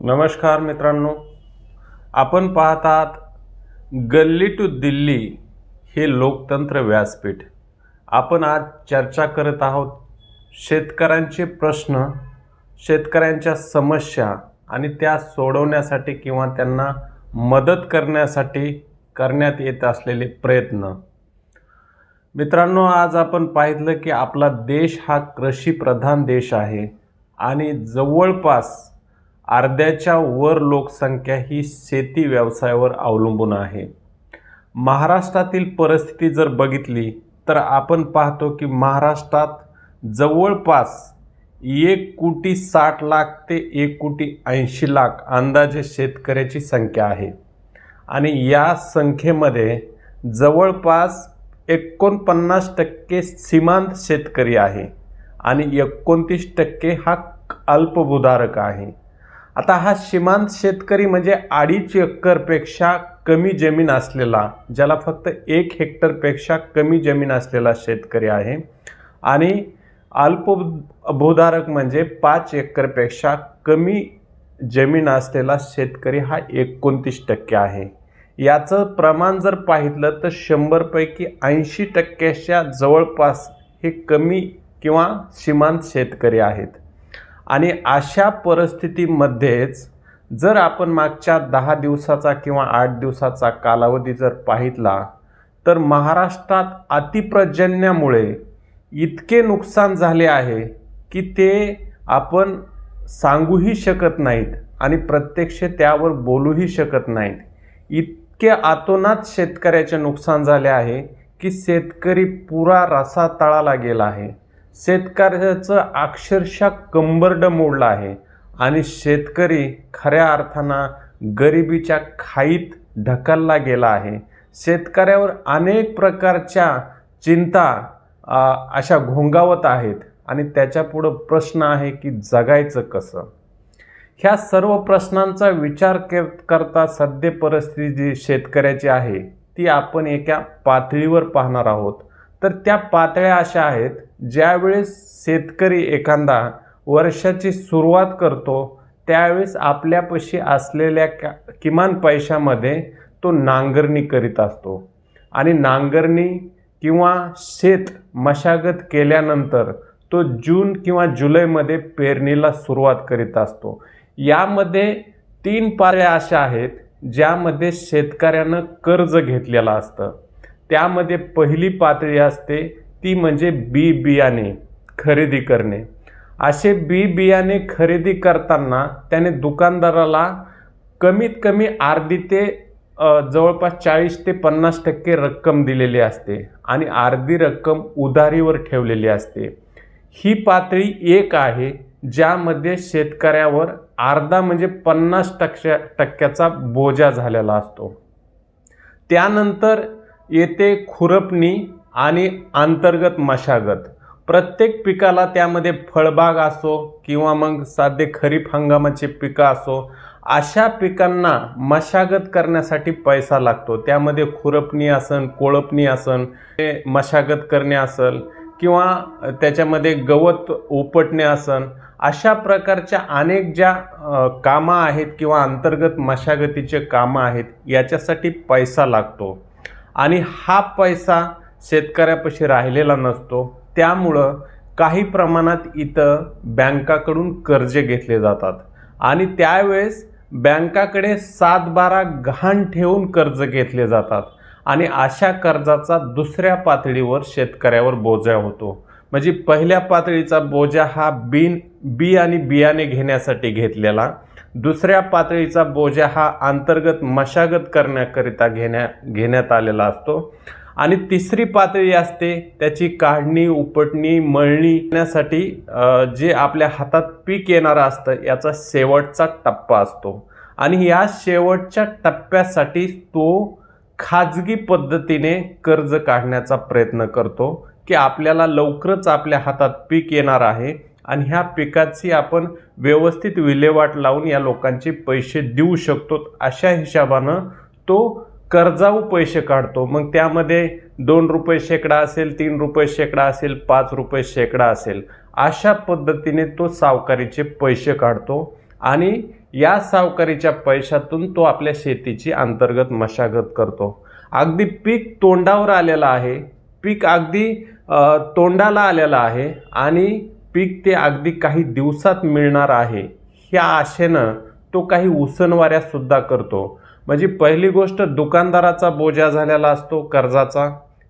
नमस्कार मित्रांनो. आपण पाहत आहात गल्ली टू दिल्ली हे लोकतंत्र व्यासपीठ. आपण आज चर्चा करत आहोत शेतकऱ्यांचे प्रश्न शेतकऱ्यांच्या समस्या आणि त्या सोडवण्यासाठी किंवा त्यांना मदत करण्यासाठी करण्यात येत असलेले प्रयत्न. मित्रांनो आज आपण पाहिलं की आपला देश हा कृषीप्रधान देश आहे आणि जवळपास अर्ध्याच्या वर लोकसंख्या ही शेती व्यवसायावर अवलंबून आहे. महाराष्ट्रातील परिस्थिती जर बघितली तर आपण पाहतो की महाराष्ट्रात जवळपास एक कोटी साठ लाख ते एक कोटी ऐंशी लाख अंदाजे शेतकऱ्याची संख्या आहे. आणि या संख्येमध्ये जवळपास एकोणपन्नास टक्के सीमांत शेतकरी आहे आणि एकोणतीस टक्के हा अल्पभूधारक आहे. आता हा सीमांत शेतकरी म्हणजे अडीच एकरपेक्षा कमी जमीन असलेला ज्याला फक्त एक हेक्टरपेक्षा कमी जमीन असलेला शेतकरी आहे. आणि अल्पभूधारक म्हणजे पाच एकरपेक्षा कमी जमीन असलेला शेतकरी हा एकोणतीस टक्के आहे. याचं प्रमाण जर पाहितलं तर शंभरपैकी ऐंशी टक्क्याच्या जवळपास हे कमी किंवा सीमांत शेतकरी आहेत. आणि अशा परिस्थितीमध्येच जर आपण मागच्या दहा दिवसाचा किंवा आठ दिवसाचा कालावधी जर पाहितला तर महाराष्ट्रात अतिप्रजन्यामुळे इतके नुकसान झाले आहे की ते आपण सांगूही शकत नाहीत आणि प्रत्यक्ष त्यावर बोलूही शकत नाहीत. इतके आतोनात शेतकऱ्याचे नुकसान झाले आहे की शेतकरी पुरा रसा तळाला गेला आहे. शेतकऱ्याचं अक्षरशः कंबरड मोडलं आहे. आणि शेतकरी खऱ्या अर्थानं गरिबीच्या खाईत ढकलला गेला आहे. शेतकऱ्यावर अनेक प्रकारच्या चिंता अशा घोंगावत आहेत. आणि त्याच्यापुढं प्रश्न आहे की जगायचं कसं? ह्या सर्व प्रश्नांचा विचार करता सद्य परिस्थिती जी शेतकऱ्याची आहे ती आपण एका पातळीवर पाहणार आहोत. तर त्या पातळ्या अशा आहेत ज्यावेळेस शेतकरी एखादा वर्षाची सुरुवात करतो त्यावेळेस आपल्यापाशी असलेल्या किमान पैशामध्ये तो नांगरणी करीत असतो. आणि नांगरणी किंवा शेत मशागत केल्यानंतर तो जून किंवा जुलैमध्ये पेरणीला सुरुवात करीत असतो. यामध्ये तीन पाळ्या अशा आहेत ज्यामध्ये शेतकऱ्यानं कर्ज घेतलेलं असतं. त्यामध्ये पहिली पातळी असते ती म्हणजे बी बियाणे खरेदी करणे. असे बी बियाणे खरेदी करताना त्याने दुकानदाराला कमीत कमी अर्धी ते जवळपास चाळीस ते पन्नास टक्के रक्कम दिलेली असते आणि अर्धी रक्कम उधारीवर ठेवलेली असते. ही पातळी एक आहे ज्यामध्ये शेतकऱ्यावर अर्धा म्हणजे पन्नास टक्क्या टक्क्याचा बोजा झालेला असतो. त्यानंतर येते खुरपणी आणि अंतर्गत मशागत. प्रत्येक पिकाला त्यामध्ये फळबाग असो किंवा मग साधे खरीप हंगामाचे पिकं असो अशा पिकांना मशागत करण्यासाठी पैसा लागतो. त्यामध्ये खुरपणी असन कोळपणी असन मशागत करणे असेल किंवा त्याच्यामध्ये गवत उपटणे असन अशा प्रकारच्या अनेक ज्या कामं आहेत किंवा अंतर्गत मशागतीचे कामं आहेत याच्यासाठी पैसा लागतो. आणि हा पैसा शेतकऱ्यापाशी राहिलेला नसतो. त्यामुळं काही प्रमाणात इथं बँकाकडून कर्ज घेतले जातात. आणि त्यावेळेस बँकाकडे सात बारा गहाण ठेवून कर्ज घेतले जातात. आणि अशा कर्जाचा दुसऱ्या पातळीवर शेतकऱ्यावर बोजा होतो. म्हणजे पहिल्या पातळीचा बोजा हा बिन बी आणि बियाणे घेण्यासाठी घेतलेला. दुसऱ्या पातळीचा बोजा हा अंतर्गत मशागत करण्याकरिता घेण्या घेण्यात आलेला असतो. आणि तिसरी पातळी असते त्याची काढणी उपटणी मळणी करण्यासाठी जे आपल्या हातात पीक येणारं असतं याचा शेवटचा टप्पा असतो. आणि या शेवटच्या टप्प्यासाठी तो खाजगी पद्धतीने कर्ज काढण्याचा प्रयत्न करतो की आपल्याला लवकरच आपल्या हातात पीक येणार आहे. आणि ह्या पिकाची आपण व्यवस्थित विल्हेवाट लावून या लोकांचे पैसे देऊ शकतो. अशा हिशोबानं तो कर्जाऊ पैसे काढतो. मग त्यामध्ये दोन रुपये शेकडा असेल तीन रुपये शेकडा असेल पाच रुपये शेकडा असेल अशा पद्धतीने तो सावकारीचे पैसे काढतो आणि या सावकारीच्या पैशातून तो आपल्या शेतीची अंतर्गत मशागत करतो. अगदी पीक तोंडावर आलेलं आहे. पीक अगदी तोंडाला आलेलं आहे आणि पीक ते अगदी काही दिवसात मिळणार आहे ह्या आशेनं तो काही उसनवाऱ्यासुद्धा करतो. म्हणजे पहिली गोष्ट दुकानदाराचा बोजा झालेला असतो कर्जाचा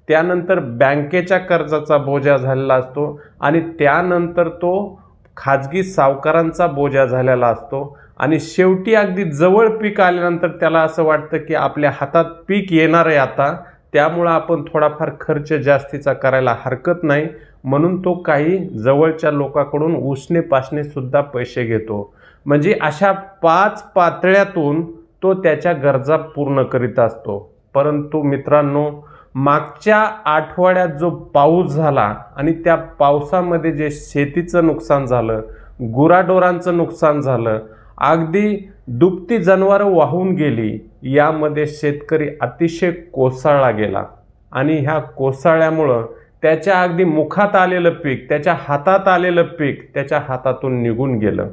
त्यानंतर बँकेच्या कर्जाचा बोजा झालेला असतो आणि त्यानंतर तो खाजगी सावकारांचा बोजा झालेला असतो. आणि शेवटी अगदी जवळ पीक आल्यानंतर त्याला असं वाटतं की आपल्या हातात पीक येणार आहे आता त्यामुळं आपण थोडाफार खर्च जास्तीचा करायला हरकत नाही. म्हणून तो काही जवळच्या लोकांकडून उसने पासने सुद्धा पैसे घेतो. म्हणजे अशा पाच पातळ्यातून तो त्याच्या गरजा पूर्ण करीत असतो. परंतु मित्रांनो मागच्या आठवड्यात जो पाऊस झाला आणि त्या पावसामध्ये जे शेतीचं नुकसान झालं गुराढोरांचं नुकसान झालं अगदी दुपती जनावरं वाहून गेली यामध्ये शेतकरी अतिशय कोसळला गेला. आणि ह्या कोसळल्यामुळं त्याच्या अगदी मुखात आलेलं पीक त्याच्या हातात आलेलं पीक त्याच्या हातातून निघून गेलं.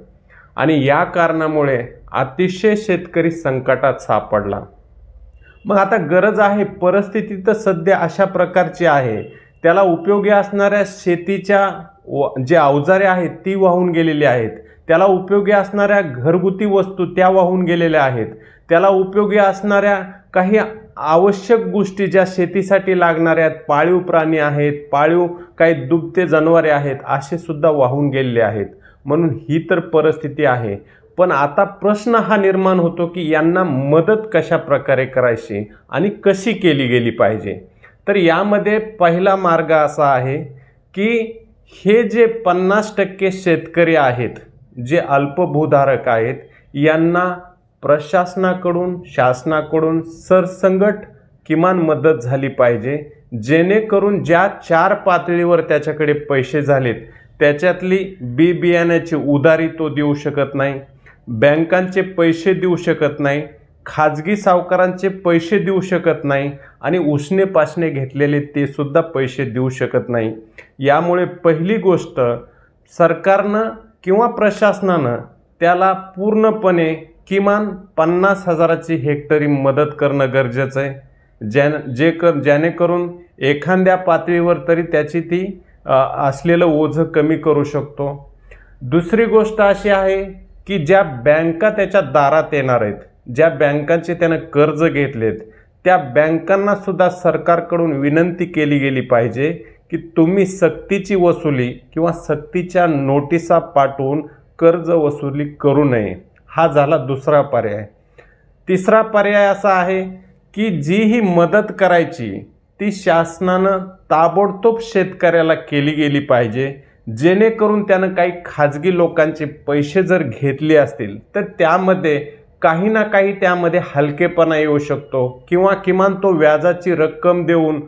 आणि या कारणामुळे अतिशय शेतकरी संकटात सापडला. मग आता गरज आहे परिस्थिती तर सध्या अशा प्रकारची आहे. त्याला उपयोगी असणाऱ्या शेतीच्या व- जे अवजारे आहेत ती वाहून गेलेली आहेत. त्याला उपयोगी असणाऱ्या घरगुती वस्तू त्या वाहून गेलेल्या आहेत. त्याला उपयोगी असणाऱ्या काही आवश्यक गोष्टी ज्या शेतीसाठी लागणाऱ्या आहेत पाळीव प्राणी आहेत पाळीव काही दुभते जनावरे आहेत असे सुद्धा वाहून गेलेले आहेत. म्हणून ही तर परिस्थिती आहे. पण आता प्रश्न हा निर्माण होतो की यांना मदत कशा प्रकारे करायची आणि कशी केली गेली पाहिजे? तर यामध्ये पहिला मार्ग असा आहे की हे जे पन्नास टक्के शेतकरी आहेत जे अल्पभूधारक आहेत यांना प्रशासनाकडून शासनाकडून सरसंगट किमान मदत झाली पाहिजे. जेणेकरून ज्या चार पातळीवर त्याच्याकडे पैसे झालेत त्याच्यातली बी बियाण्याची उधारी तो देऊ शकत नाही बँकांचे पैसे देऊ शकत नाही खाजगी सावकारांचे पैसे देऊ शकत नाही आणि उसने पासने घेतलेले ते सुद्धा पैसे देऊ शकत नाही. यामुळे पहिली गोष्ट सरकारनं किंवा प्रशासनानं त्याला पूर्णपणे किमान पन्नास हजाराची हेक्टरी मदत करणं गरजेचं आहे. ज्यान जे कर जेणेकरून एखाद्या पातळीवर तरी त्याची ती असलेलं ओझं कमी करू शकतो. दुसरी गोष्ट अशी आहे की ज्या बँका त्याच्या दारात येणार आहेत ज्या बँकांचे त्यानं कर्ज घेतलेत त्या बँकांनासुद्धा सरकारकडून विनंती केली गेली पाहिजे की तुम्ही सक्तीची वसुली किंवा सक्तीच्या नोटिसा पाठवून कर्ज वसुली करू नये. हा झाला दुसरा पर्याय. तिसरा पर्याय असा आहे की जी ही मदत करायची ती शासनानं ताबडतोब शेतकऱ्याला केली गेली पाहिजे. जेणेकरून त्यानं काही खाजगी लोकांचे पैसे जर घेतले असतील तर त्यामध्ये काही ना काही त्यामध्ये हलकेपणा येऊ शकतो किंवा किमान तो व्याजाची रक्कम देऊन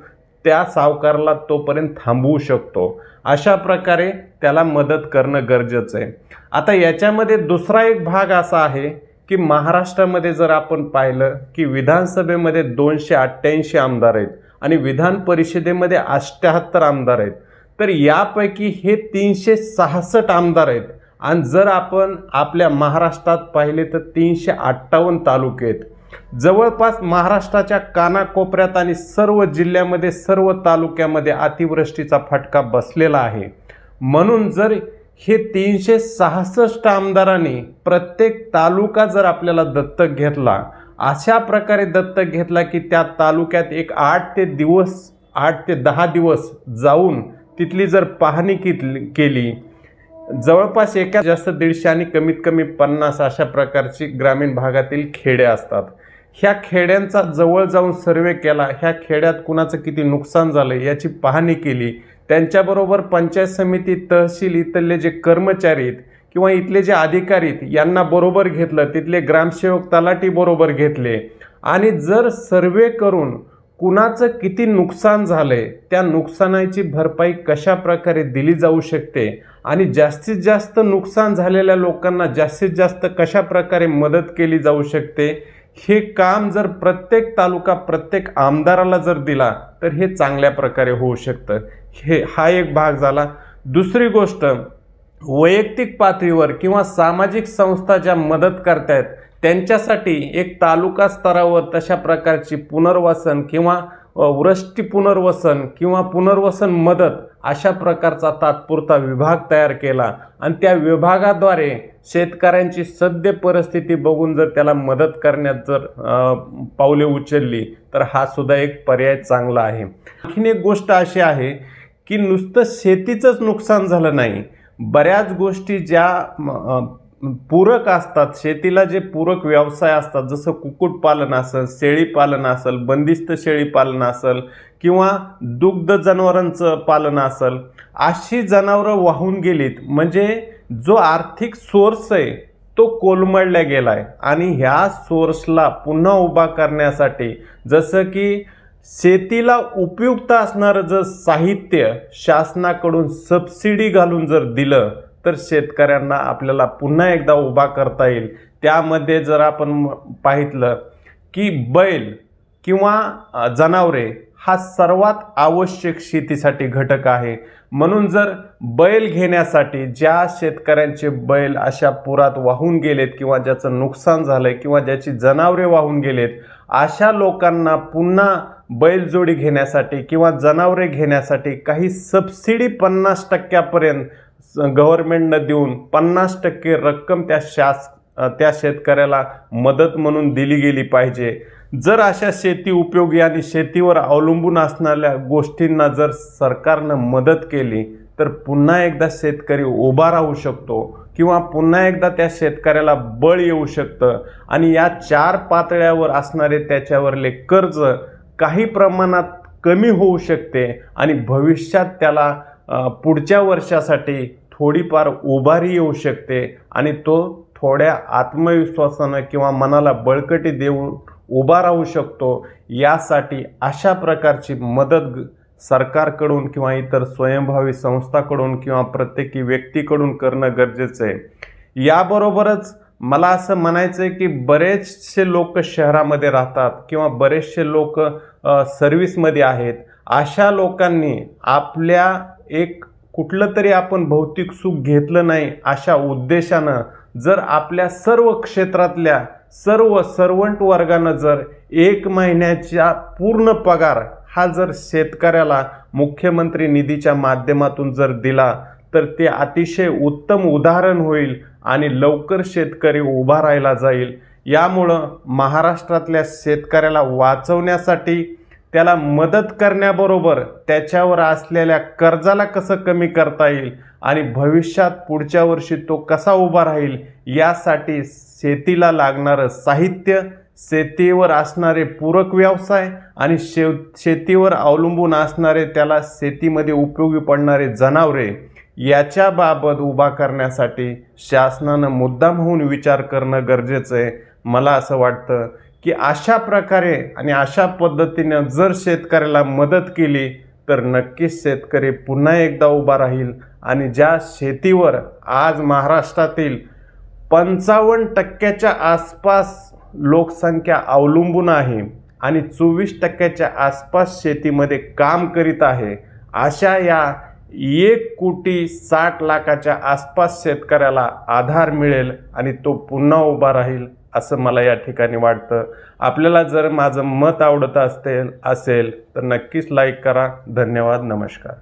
त्या सावकाराला तोपर्यंत थांबवू शकतो. अशा प्रकारे त्याला मदत करणं गरजेचं आहे. आता याच्यामध्ये दुसरा एक भाग असा आहे की महाराष्ट्रामध्ये जर आपण पाहिलं की विधानसभेमध्ये दोनशे अठ्ठ्याऐंशी आमदार आहेत आणि विधान परिषदेमध्ये अष्ट्याहत्तर आमदार आहेत. तर यापैकी हे तीनशे सहासष्ट आमदार आहेत. आणि जर आपण आपल्या महाराष्ट्रात पाहिले तर तीनशे अठ्ठावन्न तालुके आहेत. जवळपास महाराष्ट्राच्या कानाकोपऱ्यात आणि सर्व जिल्ह्यामध्ये सर्व तालुक्यामध्ये अतिवृष्टीचा फटका बसलेला आहे. म्हणून जर हे तीनशे सहासष्ट आमदारांनी प्रत्येक तालुका जर आपल्याला दत्तक घेतला अशा प्रकारे दत्तक घेतला की त्या तालुक्यात एक आठ ते दिवस आठ ते दहा दिवस जाऊन तिथली जर पाहणी केली जवळपास एका जास्त दीडशे आणि कमीत कमी पन्नास अशा प्रकारची ग्रामीण भागातील खेडे असतात. ह्या खेड्यांचा जवळ जाऊन सर्वे केला ह्या खेड्यात कुणाचं किती नुकसान झालं याची पाहणी केली. त्यांच्याबरोबर पंचायत समिती तहसील इथले जे कर्मचारी आहेत किंवा इथले जे अधिकारी आहेत यांना बरोबर घेतलं तिथले ग्रामसेवक तलाठी बरोबर घेतले. आणि जर सर्वे करून कुणाचं किती नुकसान झालं आहे त्या नुकसानाची भरपाई कशा प्रकारे दिली जाऊ शकते आणि जास्तीत जास्त नुकसान झालेल्या लोकांना जास्तीत जास्त कशा प्रकारे मदत केली जाऊ शकते? हे काम जर प्रत्येक तालुका प्रत्येक आमदाराला जर दिला तर हे चांगल्या प्रकारे होऊ शकतं. हे हा एक भाग झाला. दुसरी गोष्ट वैयक्तिक पातळीवर किंवा सामाजिक संस्था ज्या मदत करतायत त्यांच्यासाठी एक तालुका स्तरावर तशा प्रकारची पुनर्वसन किंवा वृष्टी पुनर्वसन किंवा पुनर्वसन मदत अशा प्रकारचा तात्पुरता विभाग तयार केला. आणि त्या विभागाद्वारे शेतकऱ्यांची सद्य परिस्थिती बघून जर त्याला मदत करण्यात जर पावले उचलली तर हा सुद्धा एक पर्याय चांगला आहे. आणखीन एक गोष्ट अशी आहे की नुसतं शेतीचंच नुकसान झालं नाही. बऱ्याच गोष्टी ज्या पूरक असतात शेतीला जे पूरक व्यवसाय असतात जसं कुक्कुटपालन असेल शेळीपालन असेल बंदिस्त शेळीपालन असेल किंवा दुग्ध जनावरांचं पालन असेल अशी जनावरं वाहून गेलीत म्हणजे जो आर्थिक सोर्स आहे तो कोलमडल्या आहे आणि ह्या सोर्सला पुन्हा उभा करण्यासाठी जसं की शेतीला उपयुक्त असणारं जर साहित्य शासनाकडून सबसिडी घालून जर दिलं तर शेतकऱ्यांना आपल्याला पुन्हा एकदा उभा करता येईल. त्यामध्ये जर आपण पाहितलं की बैल किंवा जनावरे हा सर्वात आवश्यक शेतीसाठी घटक आहे. म्हणून जर बैल घेण्यासाठी ज्या शेतकऱ्यांचे बैल अशा पुरात वाहून गेलेत किंवा ज्याचं नुकसान झालं आहे किंवा ज्याची जनावरे वाहून गेलेत अशा लोकांना पुन्हा बैलजोडी घेण्यासाठी किंवा जनावरे घेण्यासाठी काही सबसिडी पन्नास टक्क्यापर्यंत गव्हर्मेंटनं देऊन पन्नास टक्के रक्कम त्या शास त्या शेतकऱ्याला मदत म्हणून दिली गेली पाहिजे. जर अशा शेती उपयोगी आणि शेतीवर अवलंबून असणाऱ्या गोष्टींना जर सरकारनं मदत केली तर पुन्हा एकदा शेतकरी उभा राहू शकतो किंवा पुन्हा एकदा त्या शेतकऱ्याला बळ येऊ शकतं. आणि या चार पातळ्यावर असणारे त्याच्यावरले कर्ज काही प्रमाणात कमी होऊ शकते आणि भविष्यात त्याला पुढच्या वर्षासाठी थोडीफार उभारी येऊ शकते आणि तो थोड्या आत्मविश्वासानं किंवा मनाला बळकटी देऊन उभा राहू शकतो. यासाठी अशा प्रकारची मदत सरकारकडून किंवा इतर स्वयंभावी संस्थाकडून किंवा प्रत्येकी व्यक्तीकडून करणं गरजेचं आहे. याबरोबरच मला असं म्हणायचं आहे की बरेचसे लोक शहरामध्ये राहतात किंवा बरेचसे लोक सर्व्हिसमध्ये आहेत. अशा लोकांनी आपल्या एक कुठलं तरी आपण भौतिक सुख घेतलं नाही अशा उद्देशानं जर आपल्या सर्व क्षेत्रातल्या सर्व सर्वंट वर्गानं जर एक महिन्याच्या पूर्ण पगार हा जर शेतकऱ्याला मुख्यमंत्री निधीच्या माध्यमातून जर दिला तर ते अतिशय उत्तम उदाहरण होईल आणि लवकर शेतकरी उभा राहिला जाईल. यामुळं महाराष्ट्रातल्या शेतकऱ्याला वाचवण्यासाठी त्याला मदत करण्याबरोबर त्याच्यावर असलेल्या कर्जाला कसं कमी करता येईल आणि भविष्यात पुढच्या वर्षी तो कसा उभा राहील यासाठी शेतीला लागणारं साहित्य शेतीवर असणारे पूरक व्यवसाय आणि शेव शेतीवर अवलंबून असणारे त्याला शेतीमध्ये उपयोगी पडणारे जनावरे याच्याबाबत उभा करण्यासाठी शासनानं मुद्दाम होऊन विचार करणं गरजेचं आहे. मला असं वाटतं की अशा प्रकारे आणि अशा पद्धतीनं जर शेतकऱ्याला मदत केली तर नक्कीच शेतकरी पुन्हा एकदा उभा राहील आणि ज्या शेतीवर आज महाराष्ट्रातील पंचावन्न टक्क्याच्या आसपास लोकसंख्या अवलंबून आहे आणि चोवीस टक्क्याच्या आसपास शेतीमध्ये काम करीत आहे अशा या एक कोटी साठ लाखाच्या आसपास शेतकऱ्याला आधार मिळेल आणि तो पुन्हा उभा राहील. असं मला या ठिकाणी वाटतं. आपल्याला जर माझं मत आवडत असते असेल तर नक्कीच लाईक करा. धन्यवाद नमस्कार.